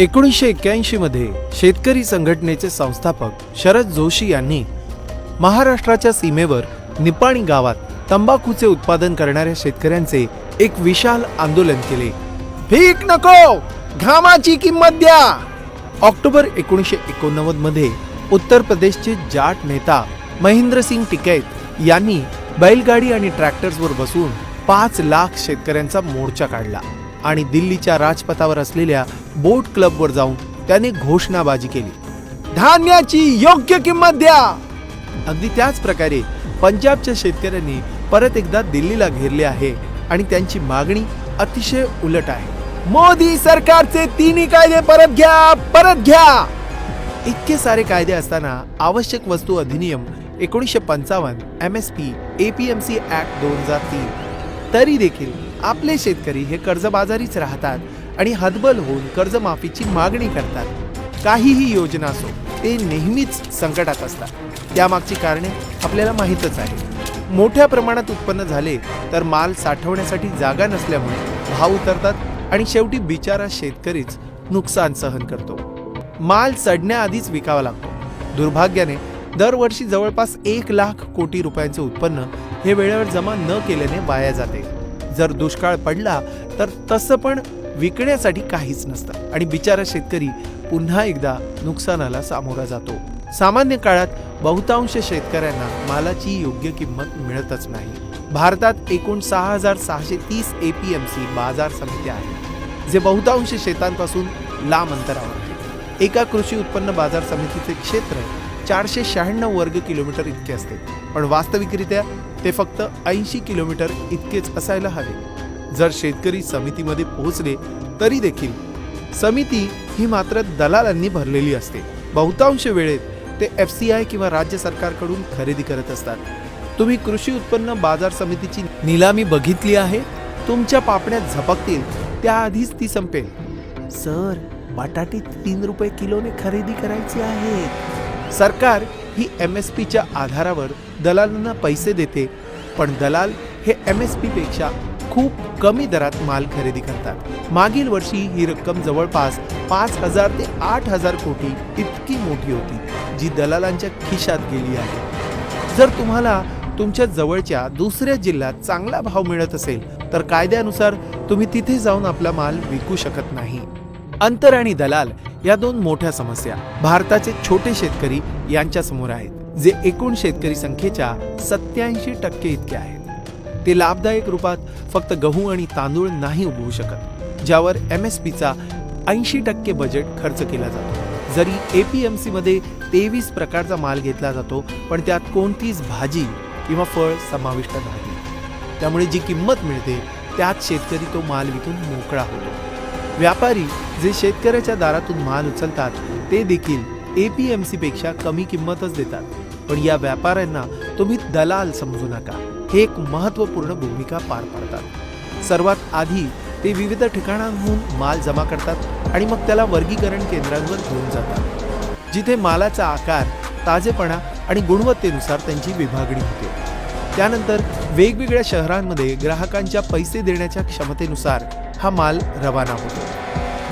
एकोणीसशे एक्क्याऐंशी मध्ये शेतकरी संघटनेचे संस्थापक शरद जोशी यांनी महाराष्ट्राच्या सीमेवर निपाणी गावात तंबाखूचे उत्पादन करणाऱ्या शेतकऱ्यांचे एक विशाल आंदोलन केले. भीक नको! घामाची किंमत द्या! ऑक्टोबर एकोणीसशे एकोणनव्वदमध्ये उत्तर प्रदेशचे जाट नेता महेंद्रसिंग टिकैत यांनी बैलगाडी आणि ट्रॅक्टर्सवर बसून पाच लाख शेतकऱ्यांचा मोर्चा काढला आणि दिल्लीच्या राजपथावर असलेल्या बोट क्लबवर जाऊन त्याने घोषणाबाजी केली. धान्याची योग्य किंमत द्या! अगदी त्याच प्रकारे पंजाबच्या शेतकऱ्यांनी परत एकदा दिल्लीला घेरले आहे आणि त्यांची मागणी अतिशय उलट आहे. मोदी सरकारचे तिन्ही कायदे परत घ्या परत घ्या! इतके सारे कायदे असताना आवश्यक वस्तू अधिनियम एकोणीसशे पंचावन्न M S P A P M C act दोन हजार तीन. तरी देखील आपले शेतकरी हे कर्जबाजारीच राहतात आणि हतबल होऊन कर्जमाफीची मागणी करतात. काहीही योजना असो ते नेहमीच संकटात असतात. त्यामागची कारणे आपल्याला माहीतच आहे मोठ्या प्रमाणात उत्पन्न झाले तर माल साठवण्यासाठी जागा नसल्यामुळे भाव उतरतात आणि शेवटी बिचारा शेतकरीच नुकसान सहन करतो. माल चढण्याआधीच विकावा लागतो. दुर्भाग्याने दरवर्षी जवळपास एक लाख कोटी रुपयांचे उत्पन्न हे वेळेवर जमा न केल्याने वाया जाते. जर दुष्काळ पडला तर तसं पण विकण्यासाठी काहीच नसतं. आणि बिचारा शेतकरी पुन्हा एकदा नुकसानाला सामोरा जातो. सामान्य काळात बहुतांश शेतकऱ्यांना मालाची योग्य किंमत मिळतच नाही. भारतात एकूण सहा हजार सहाशे तीस एपीएमसी बाजार समित्या आहेत जे बहुतांश शेतांपासून लांब अंतरावर आहेत. एका कृषी उत्पन्न बाजार समितीचे क्षेत्र चारशे शहाण्णव वर्ग किलोमीटर इतके असते. पण वास्तविकरित्या ते फक्त ऐंशी किलोमीटर इतकेच असायला हवे. जर शेतकरी समितीमध्ये पोहोचले तरी देखील समिती ही मात्र दलालांनी भरलेली असते. बहुतांश वेळेत ते एफ सी आय किंवा राज्य सरकारकडून खरेदी करत असतात. तुम्ही कृषी उत्पन्न बाजार समितीची निलामी बघितली आहे? तुमच्या पापण्यात झपकतील त्याआधीच ती संपेल. सर बटाटे तीन रुपये किलोने खरेदी करायची आहे सरकार ही एम एस पीच्या आधारावर दलालांना पैसे देते पण दलाल हे एम एस पी पेक्षा खूप कमी दरात माल खरेदी करतात. मागील वर्षी ही रक्कम जवळपास पाच हजार ते आठ हजार कोटी इतकी मोठी होती जी दलालांच्या खिशात गेली आहे. जर तुम्हाला तुमच्या जवळच्या दुसऱ्या जिल्ह्यात चांगला भाव मिळत असेल तर कायद्यानुसार तुम्ही तिथे जाऊन आपला माल विकू शकत नाही. अंतर आणि दलाल या दोन मोठ्या समस्या भारताचे छोटे शेतकरी यांच्या समोर आहेत जे एकूण शेतकरी संख्येच्या सत्याऐंशी टक्के इतके आहेत. ते लाभदायक रूपात फक्त गहू आणि तांदूळ नाही उगवू शकत ज्यावर एम एस पीचा ऐंशी टक्के बजेट खर्च केला जातो. जरी ए पी एम सीमध्ये तेवीस प्रकारचा माल घेतला जातो पण त्यात कोणतीच भाजी किंवा फळ समाविष्ट नाही. त्यामुळे जी किंमत मिळते त्यात शेतकरी तो माल विकून मोकळा होतो. व्यापारी जे शेतकऱ्याच्या दारातून माल उचलतात ते देखील ए पी एम सीपेक्षा कमी किंमतच देतात. पण या व्यापाऱ्यांना तुम्ही दलाल समजू नका. हे एक महत्त्वपूर्ण भूमिका पार पाडतात. सर्वात आधी ते विविध ठिकाणांहून माल जमा करतात आणि मग त्याला वर्गीकरण केंद्रांवर घेऊन जातात. जिथे मालाचा आकार ताजेपणा आणि गुणवत्तेनुसार त्यांची विभागणी होते. त्यानंतर वेगवेगळ्या शहरांमध्ये ग्राहकांच्या पैसे देण्याच्या क्षमतेनुसार हा माल रवाना होतो.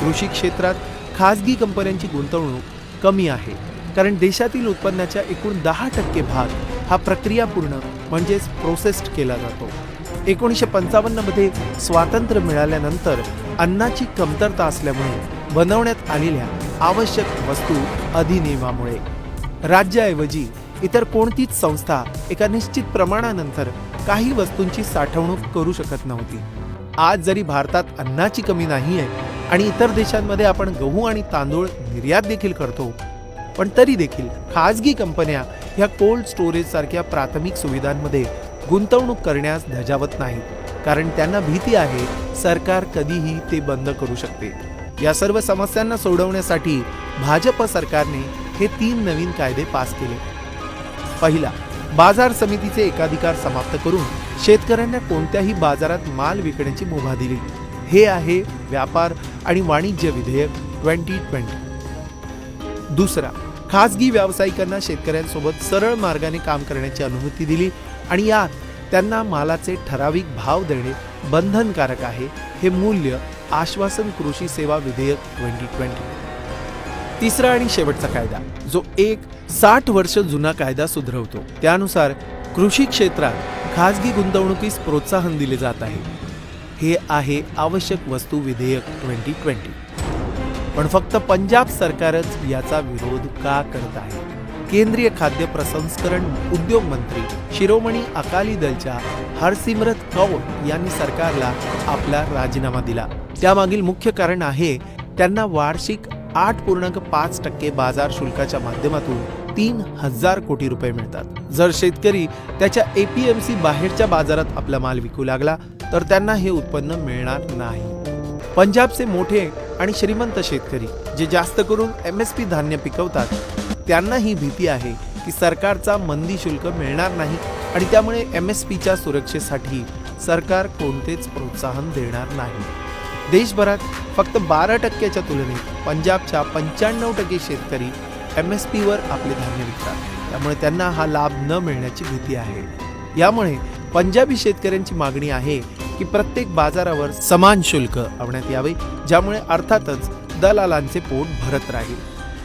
कृषी क्षेत्रात खाजगी कंपन्यांची गुंतवणूक कमी आहे कारण देशातील उत्पन्नाच्या एकूण दहा टक्के भाग हा प्रक्रियापूर्ण म्हणजेच प्रोसेस्ड केला जातो. एकोणीसशे पंचावन्नमध्ये स्वातंत्र्य मिळाल्यानंतर अन्नाची कमतरता असल्यामुळे बनवण्यात आलेल्या आवश्यक वस्तू अधिनियमामुळे राज्याऐवजी इतर कोणतीच संस्था एका निश्चित प्रमाणानंतर काही वस्तूंची साठवणूक करू शकत नव्हती. आज जरी भारतात अन्नाची कमी नाही आहे आणि इतर देशांमध्ये आपण गहू आणि तांदूळ निर्यात देखील करतो पण तरी देखील खाजगी कंपन्या ह्या कोल्ड स्टोरेज सारख्या प्राथमिक सुविधांमध्ये गुंतवणूक करण्यास धजावत नाहीत. कारण त्यांना भीती आहे सरकार कधीही ते बंद करू शकते. या सर्व समस्यांना सोडवण्यासाठी भाजप सरकारने हे तीन नवीन कायदे पास केले. पहिला बाजार समितीचे एकाधिकार समाप्त करून शेतकऱ्यांना कोणत्याही बाजारात माल विकण्याची मुभा दिली. हे आहे व्यापार आणि वाणिज्य विधेयक ट्वेंटी ट्वेंटी दुसरा खाजगी व्यावसायिकांना शेतकऱ्यांसोबत सरळ मार्गाने काम करण्याची अनुमती दिली आणि यात त्यांना मालाचे ठराविक भाव देणे बंधनकारक आहे हे मूल्य आश्वासन कृषी सेवा विधेयक ट्वेंटी ट्वेंटी तिसरा आणि शेवटचा कायदा जो एक साठ वर्ष जुना कायदा सुधरवतो. त्यानुसार कृषी क्षेत्रात खाजगी गुंतवणुकीस प्रोत्साहन दिले जात आहे. हे आहे आवश्यक वस्तू विधेयक ट्वेंटी ट्वेंटी पण फक्त पंजाब सरकारच याचा विरोध का करत आहे? केंद्रीय खाद्य प्रसंस्करण उद्योग मंत्री शिरोमणी अकाली दलच्या हरसिमरत कौर यांनी सरकारला आपला राजीनामा दिला. त्यामागील मुख्य कारण आहे त्यांना वार्षिक आठ पूर्णांक पाच टक्के बाजार शुल्काच्या माध्यमातून तीन हजार कोटी रुपये मिळतात. जर शेतकरी त्याच्या एपीएमसी बाहेरच्या बाजारात आपला माल विकू लागला तर त्यांना हे उत्पन्न मिळणार नाही. पंजाबचे मोठे आणि श्रीमंत शेतकरी जे जास्त करून एम एस पी धान्य पिकवतात त्यांना ही भीती आहे की सरकारचा मंदी शुल्क मिळणार नाही आणि त्यामुळे एम एस पीच्या सुरक्षेसाठी सरकार कोणतेच प्रोत्साहन देणार नाही. देशभरात फक्त बारा टक्क्याच्या तुलनेत पंजाबच्या पंच्याण्णव टक्के शेतकरी एम एस पीवर आपले धान्य विकतात. त्यामुळे त्यांना हा लाभ न मिळण्याची भीती आहे. यामुळे पंजाबी शेतकऱ्यांची मागणी आहे की प्रत्येक बाजारावर समान शुल्क लावण्यात यावे ज्यामुळे अर्थातच दलालांचे पोट भरत राहील.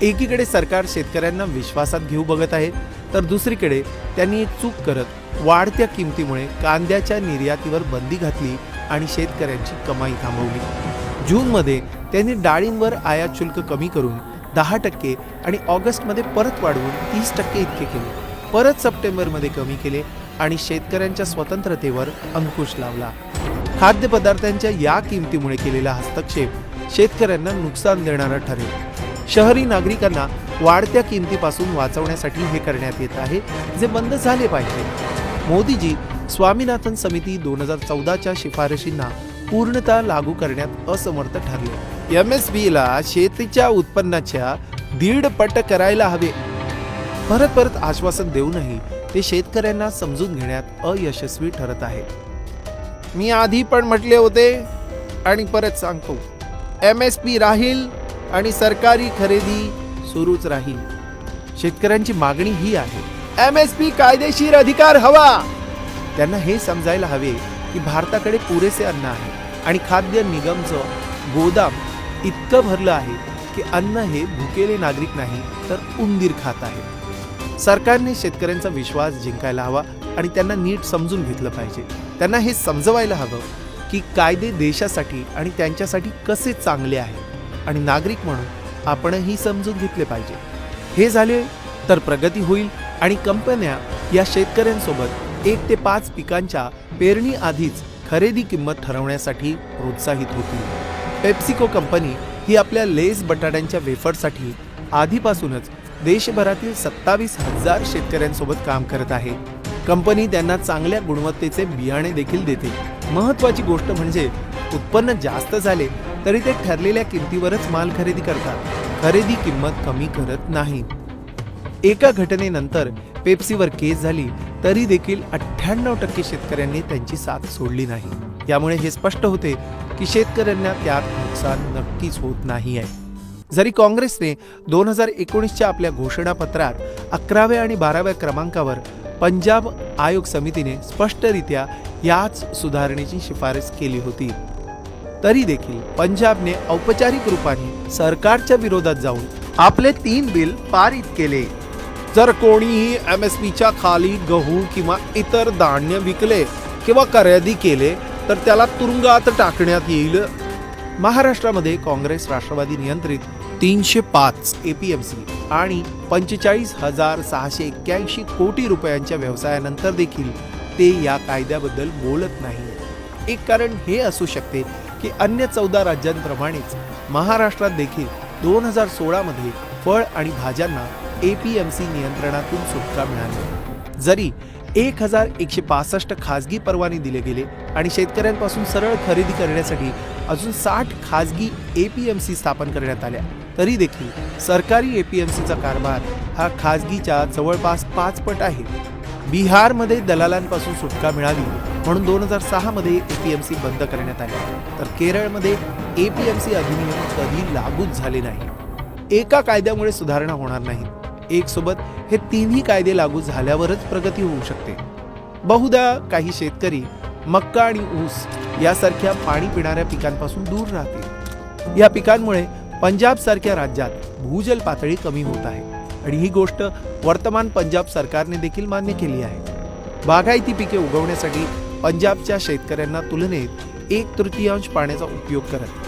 एकीकडे सरकार शेतकऱ्यांना विश्वासात घेऊ बघत आहे तर दुसरीकडे त्यांनी एक चूक करत वाढत्या किमतीमुळे कांद्याच्या निर्यातीवर बंदी घातली आणि शेतकऱ्यांची कमाई थांबवली. जूनमध्ये त्यांनी डाळींवर आयात शुल्क कमी करून दहा टक्के आणि ऑगस्टमध्ये परत वाढवून तीस टक्के इतके केले. परत सप्टेंबरमध्ये कमी केले आणि शेतकऱ्यांच्या स्वतंत्रतेवर अंकुश लावला. खाद्यपदार्थांच्या या किमतीमुळे केलेला हस्तक्षेप शेतकऱ्यांना नुकसान देणारा ठरेल. शहरी नागरिकांना वाढत्या किमतीपासून वाचवण्यासाठी हे करण्यात येत आहे जे बंद झाले पाहिजे. मोदीजी स्वामीनाथन समिती दोन हजार चौदाच्या शिफारशींना पूर्णतः लागू करण्यात असमर्थ ठरले. एम एस ला शेतीच्या उत्पन्नाच्या दीड पट करायला हवे. परत परत आश्वासन देऊनही ते शेतकऱ्यांना समजून घेण्यात अयशस्वी ठरत आहेत. मी आधी पण म्हटले होते आणि परत सांगतो. एम एस पी राहील आणि सरकारी खरेदी सुरूच राहील. शेतकऱ्यांची मागणी ही आहे. एम एस पी कायदेशीर अधिकार हवा! त्यांना हे समजायला हवे की भारताकडे पुरेसे अन्न आहे आणि खाद्य निगमचं गोदाम इतकं भरलं आहे की अन्न हे भुकेले नागरिक नाही तर उंदीर खात आहे सरकारने शेतकऱ्यांचा विश्वास जिंकायला हवा आणि त्यांना नीट समजून घेतलं पाहिजे. त्यांना हे समजवायला हवं की कायदे देशासाठी आणि त्यांच्यासाठी कसे चांगले आहे आणि नागरिक म्हणून आपणही समजून घेतले पाहिजे. हे झाले तर प्रगती होईल आणि कंपन्या या शेतकऱ्यांसोबत एक ते पाच पिकांच्या पेरणी आधीच खरेदी किंमत ठरवण्यासाठी प्रोत्साहित होतील. पेप्सिको कंपनी ही आपल्या लेस बटाट्यांच्या वेफरसाठी आधीपासूनच देशभरातील सत्तावीस हजार शेतकऱ्यांसोबत काम करत आहे. कंपनी त्यांना चांगल्या गुणवत्तेचे बियाणे देखील देते. महत्वाची गोष्ट म्हणजे उत्पन्न जास्त झाले तरी ते ठरलेल्या किमतीवरच माल खरेदी करतात. खरेदी किंमत कमी करत नाही. एका घटनेनंतर पेप्सीवर केस झाली तरी देखील अठ्ठ्याण्णव टक्के शेतकऱ्यांनी त्यांची साथ सोडली नाही. यामुळे हे स्पष्ट होते की शेतकऱ्यांना त्यात नुकसान नक्कीच होत नाही आहे. जरी काँग्रेसने दोन हजार एकोणीसच्या आपल्या घोषणापत्रात अकराव्या आणि बाराव्या क्रमांकावर पंजाब आयोग समितीने स्पष्टरित्या याच सुधारणेची शिफारस केली होती. तरी देखील पंजाबने औपचारिक रूपाने सरकारच्या विरोधात जाऊन आपले तीन बिल पारित केले. जर कोणीही एम एस पीच्या खाली गहू किंवा इतर धान्य विकले किंवा खरेदी केले तर त्याला तुरुंगात टाकण्यात येईल. महाराष्ट्रामध्ये काँग्रेस राष्ट्रवादी नियंत्रित तीनशे पाच एपीएमसी आणि पंचेचाळीस हजार सहाशे एक्क्याऐंशी कोटी रुपयांच्या व्यवसायानंतर देखील ते या कायद्याबद्दल बोलत नाही एक कारण हे असू शकते की अन्य चौदा राज्यांप्रमाणेच महाराष्ट्रात देखील दोन हजार सोळामध्ये फळ आणि भाज्यांना ए पी एम सी नियंत्रणातून सुटका मिळाली. जरी एक हजार एकशे पासष्ट खाजगी परवाने दिले गेले आणि शेतकऱ्यांपासून सरळ खरेदी करण्यासाठी अजून साठ खाजगी ए पी एम सी स्थापन करण्यात आल्या तरी देखील सरकारी एपीएमसीचा कारभार हा खाजगीच्या जवळपास पाच पट आहे. बिहारमध्ये दलालांपासून सुटका मिळाली म्हणून दोन हजार सहामध्ये एपीएमसी बंद करण्यात आली. तर केरळमध्ये एपीएमसी अधिनियम कधी लागूच झाले नाही. एका कायद्यामुळे सुधारणा होणार नाही. एक सोबत हे तिन्ही कायदे लागू झाल्यावरच प्रगती होऊ शकते. बहुधा काही शेतकरी मक्का आणि ऊस यासारख्या पाणी पिणाऱ्या पिकांपासून दूर राहतील. या पिकांमुळे पंजाब सारख्या राज्यात भूजल पातळी कमी होत आहे. आणि ही गोष्ट वर्तमान पंजाब सरकारने देखील मान्य केली आहे. बागायती पिके उगवण्यासाठी पंजाबच्या शेतकऱ्यांना तुलनेत एक तृतीयांश पाण्याचा उपयोग करत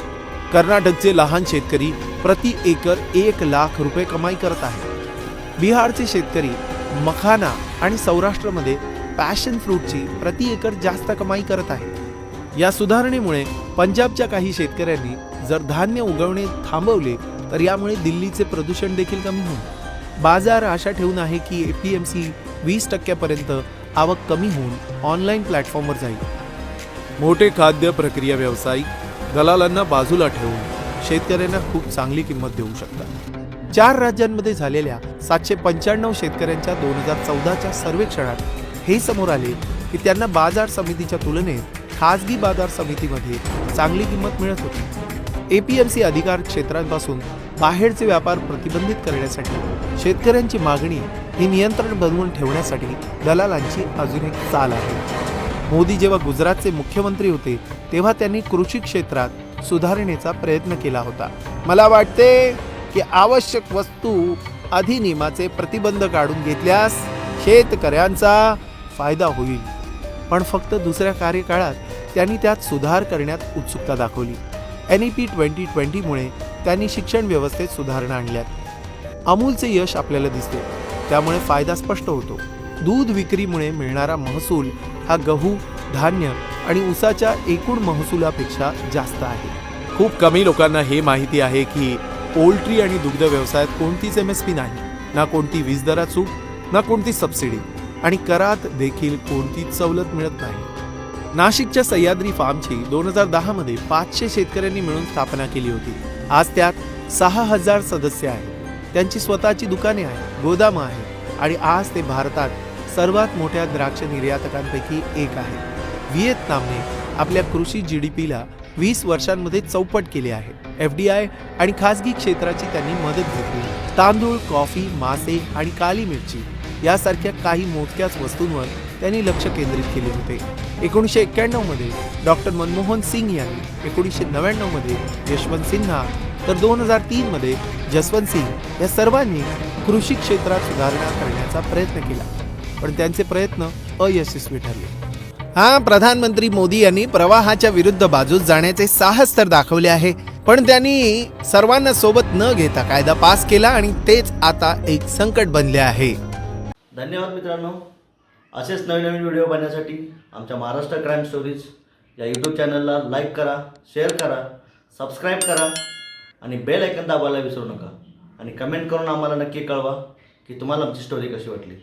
कर्नाटकचे लहान शेतकरी प्रति एकर एक लाख रुपये कमाई करत आहेत. बिहारचे शेतकरी मखाना आणि सौराष्ट्रमध्ये पॅशन फ्रूटची प्रति एकर जास्त कमाई करत आहेत. या सुधारणेमुळे पंजाबच्या काही शेतकऱ्यांनी जर धान्य उगवणे थांबवले तर यामुळे दिल्लीचे प्रदूषण देखील कमी होईल. बाजार आशा ठेवून आहे की एपीएमसी वीस टक्क्यापर्यंत आवक कमी होऊन ऑनलाईन प्लॅटफॉर्मवर जाईल. मोठे खाद्य प्रक्रिया व्यावसायिक दलालांना बाजूला ठेवून शेतकऱ्यांना खूप चांगली किंमत देऊ शकतात. चार राज्यांमध्ये झालेल्या सातशे पंच्याण्णव शेतकऱ्यांच्या दोन हजार चौदाच्या सर्वेक्षणात हे समोर आले की त्यांना बाजार समितीच्या तुलनेत खासगी बाजार समितीमध्ये चांगली किंमत मिळत होती. एपीएमसी अधिकार क्षेत्रांपासून बाहेरचे व्यापार प्रतिबंधित करण्यासाठी शेतकऱ्यांची मागणी ही नियंत्रण बनवून ठेवण्यासाठी दलालांची अजून एक चाल आहे. मोदी जेव्हा गुजरातचे मुख्यमंत्री होते तेव्हा त्यांनी कृषी क्षेत्रात सुधारणेचा प्रयत्न केला होता. मला वाटते की आवश्यक वस्तू अधिनियमाचे प्रतिबंध काढून घेतल्यास शेतकऱ्यांचा फायदा होईल. पण फक्त दुसऱ्या कार्यकाळात त्यांनी त्यात सुधार करण्यात उत्सुकता दाखवली. एन ई पी ट्वेंटी ट्वेंटीमुळे त्यांनी शिक्षण व्यवस्थेत सुधारणा आणल्यात. अमूलचे यश आपल्याला दिसते. त्यामुळे फायदा स्पष्ट होतो. दूध विक्रीमुळे मिळणारा महसूल हा गहू धान्य आणि ऊसाच्या एकूण महसुलापेक्षा जास्त आहे. खूप कमी लोकांना हे माहिती आहे की पोल्ट्री आणि दुग्ध व्यवसायात कोणतीच एम एस पी नाही. ना कोणती वीज दरात सूट ना कोणती सबसिडी. आणि करात देखील कोणतीच सवलत मिळत नाही. नाशिकच्या सह्याद्री फार्मची दोन हजार दहा मध्ये पाचशे शेतकऱ्यांनी मिळून स्थापना केली होती. आज त्यात सहा हजार सदस्य आहेत. त्यांची स्वतःची दुकाने आहेत गोदामं आहेत आणि आज ते भारतात सर्वात मोठ्या द्राक्ष निर्यातकांपैकी एक आहे. व्हिएतनामने आपल्या कृषी जी डी पीला वीस वर्षांमध्ये चौपट केले आहे. एफ डी आय आणि खासगी क्षेत्राची त्यांनी मदत घेतली. तांदूळ कॉफी मासे आणि काली मिरची यासारख्या काही मोजक्याच वस्तूंवर त्यांनी लक्ष केंद्रित केले होते. एकोणीसशे एक्क्याण्णवमध्ये डॉक्टर मनमोहन सिंग यांनी एकोणीसशे नव्याण्णवमध्ये यशवंत सिन्हा तर दोन हजार तीनमध्ये जसवंत सिंग या सर्वांनी कृषी क्षेत्रात सुधारणा करण्याचा प्रयत्न केला. पण त्यांचे प्रयत्न अयशस्वी ठरले. हा प्रधानमंत्री मोदी यांनी प्रवाहाच्या विरुद्ध बाजूस जाण्याचे साहस तर दाखवले आहे पण त्यांनी सर्वांना सोबत न घेता कायदा पास केला आणि तेच आता एक संकट बनले आहे. धन्यवाद मित्रांनो. असेच नवीन नवीन व्हिडिओ पाहण्यासाठी आमच्या महाराष्ट्र क्राईम स्टोरीज या यूट्यूब चॅनलला लाईक करा शेअर करा सबस्क्राईब करा आणि बेल ऐकन दाबायला विसरू नका. आणि कमेंट करून आम्हाला नक्की कळवा की तुम्हाला आमची स्टोरी कशी वाटली.